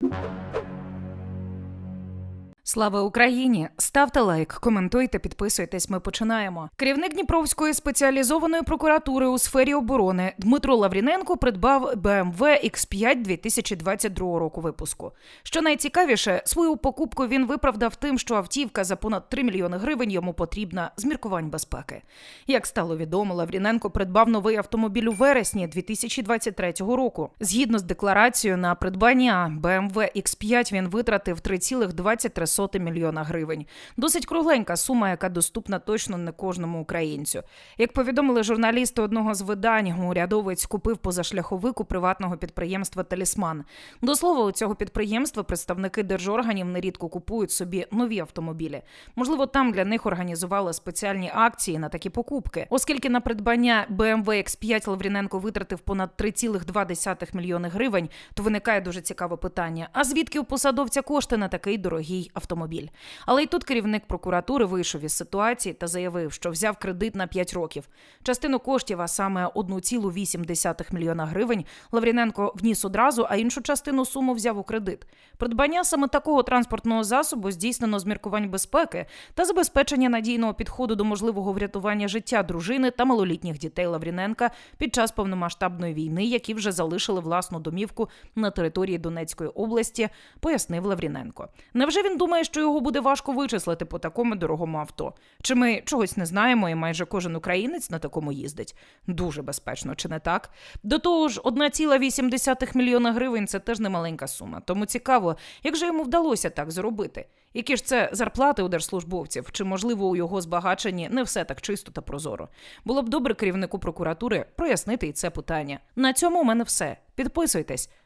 you Слава Україні! Ставте лайк, коментуйте, підписуйтесь. Ми починаємо. Керівник Дніпровської спеціалізованої прокуратури у сфері оборони Дмитро Лавріненко придбав BMW X5 2022 року випуску. Що найцікавіше, свою покупку він виправдав тим, що автівка за понад 3 мільйони гривень йому потрібна з міркувань безпеки. Як стало відомо, Лавріненко придбав новий автомобіль у вересні 2023 року. Згідно з декларацією на придбання BMW X5 він витратив 3,23 мільйона гривень. Досить кругленька сума, яка доступна точно не кожному українцю. Як повідомили журналісти одного з видань, урядовець купив позашляховик у приватного підприємства Талісман. До слова, у цього підприємства представники держорганів нерідко купують собі нові автомобілі. Можливо, там для них організували спеціальні акції на такі покупки, оскільки на придбання BMW X5 Лавріненко витратив понад 3,2 мільйони гривень, то виникає дуже цікаве питання: а звідки у посадовця кошти на такий дорогий автомобіль? Але й тут керівник прокуратури вийшов із ситуації та заявив, що взяв кредит на 5 років. Частину коштів, а саме 1,8 мільйона гривень, Лавріненко вніс одразу, а іншу частину суму взяв у кредит. Придбання саме такого транспортного засобу здійснено з міркувань безпеки та забезпечення надійного підходу до можливого врятування життя дружини та малолітніх дітей Лавріненка під час повномасштабної війни, які вже залишили власну домівку на території Донецької області, пояснив Лавріненко. Невже він думає, що його буде важко вичислити по такому дорогому авто? Чи ми чогось не знаємо, і майже кожен українець на такому їздить? Дуже безпечно, чи не так? До того ж, 1,8 мільйона гривень це теж немаленька сума. Тому цікаво, як же йому вдалося так зробити? Які ж це зарплати у держслужбовців? Чи можливо у його збагаченні не все так чисто та прозоро? Було б добре керівнику прокуратури прояснити і це питання. На цьому у мене все. Підписуйтесь,